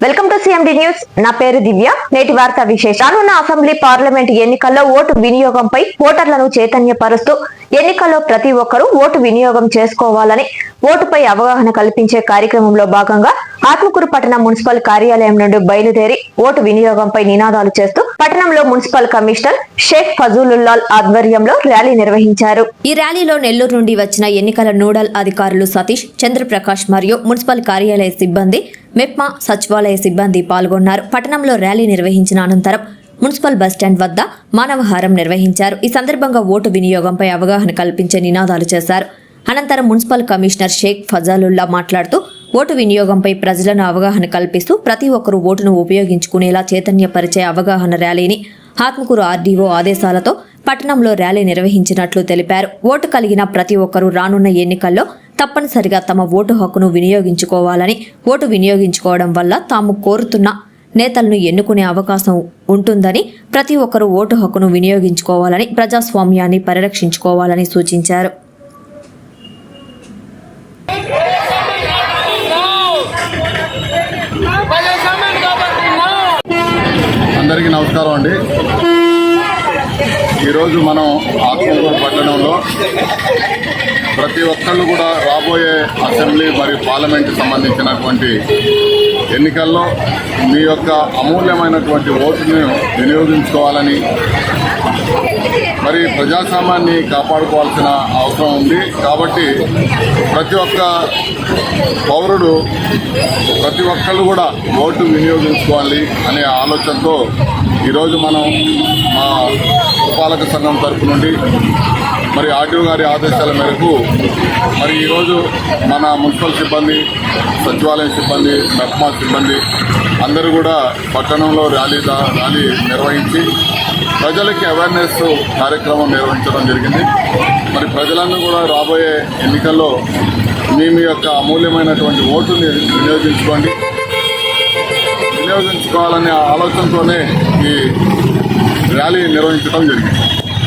Welcome to CMD news నా పేరు దివ్య. నేటి వార్తా విశేషం రానున్న అసెంబ్లీ పార్లమెంట్ ఎన్నికల్లో ఓటు వినియోగంపై ఓటర్లను చైతన్యపరుస్తూ ఎన్నికల్లో ప్రతి ఒక్కరూ ఓటు వినియోగం చేసుకోవాలని ఓటుపై అవగాహన కల్పించే కార్యక్రమంలో భాగంగా ఆత్మకూరు పట్టణ మున్సిపల్ కార్యాలయం నుండి బయలుదేరి ఓటు వినియోగంపై నినాదాలు చేస్తూ పట్టణంలో మున్సిపల్ కమిషనర్ షేక్ ఫజూలుల్లాల్ ఆధ్వర్యంలో ర్యాలీ నిర్వహించారు. ఈ ర్యాలీలో నెల్లూరు నుండి వచ్చిన ఎన్నికల నోడల్ అధికారులు సతీష్ చంద్రప్రకాష్ మరియు మున్సిపల్ కార్యాలయ సిబ్బంది మెప్మా సచివాలయ సిబ్బంది పాల్గొన్నారు. పట్టణంలో ర్యాలీ నిర్వహించిన అనంతరం మున్సిపల్ బస్టాండ్ వద్ద మానవహారం నిర్వహించారు. ఈ సందర్భంగా ఓటు వినియోగంపై అవగాహన కల్పించే నినాదాలు చేశారు. అనంతరం మున్సిపల్ కమిషనర్ షేక్ ఫజాలుల్లా మాట్లాడుతూ ఓటు వినియోగంపై ప్రజలను అవగాహన కల్పిస్తూ ప్రతి ఒక్కరూ ఓటును ఉపయోగించుకునేలా చైతన్యపరిచే అవగాహన ర్యాలీని ఆత్మకూరు ఆర్డీఓ ఆదేశాలతో పట్టణంలో ర్యాలీ నిర్వహించినట్లు తెలిపారు. ఓటు కలిగిన ప్రతి ఒక్కరూ రానున్న ఎన్నికల్లో తప్పనిసరిగా తమ ఓటు హక్కును వినియోగించుకోవాలని ఓటు వినియోగించుకోవడం వల్ల తాము కోరుతున్న నేతలను ఎన్నుకునే అవకాశం ఉంటుందని ప్రతి ఒక్కరూ ఓటు హక్కును వినియోగించుకోవాలని ప్రజాస్వామ్యాన్ని పరిరక్షించుకోవాలని సూచించారు. నమస్కారం అండి. ఈరోజు మనం ఆత్మకూరు పట్టణంలో ప్రతి ఒక్కళ్ళు కూడా రాబోయే అసెంబ్లీ మరియు పార్లమెంట్కి సంబంధించినటువంటి ఎన్నికల్లో మీ యొక్క అమూల్యమైనటువంటి ఓటును వినియోగించుకోవాలని మరి ప్రజాస్వామ్యాన్ని కాపాడుకోవాల్సిన అవసరం ఉంది. కాబట్టి ప్రతి ఒక్క పౌరుడు ప్రతి ఒక్కళ్ళు కూడా ఓటు వినియోగించుకోవాలి అనే ఆలోచనతో ఈరోజు మనం మా పాలక సంఘం తరపు నుండి మరి ఆర్టీఓ గారి ఆదేశాల మేరకు మరి ఈరోజు మన మున్సిపల్ సిబ్బంది సచివాలయం సిబ్బంది మెప్మా సిబ్బంది అందరూ కూడా పట్టణంలో ర్యాలీ ర్యాలీ నిర్వహించి ప్రజలకి అవేర్నెస్ కార్యక్రమం నిర్వహించడం జరిగింది. మరి ప్రజలందరూ కూడా రాబోయే ఎన్నికల్లో మీ మీ యొక్క అమూల్యమైనటువంటి ఓటుని వినియోగించుకోండి. వినియోగించుకోవాలనే ఆలోచనతోనే ఈ ర్యాలీ నిర్వహించడం జరిగింది.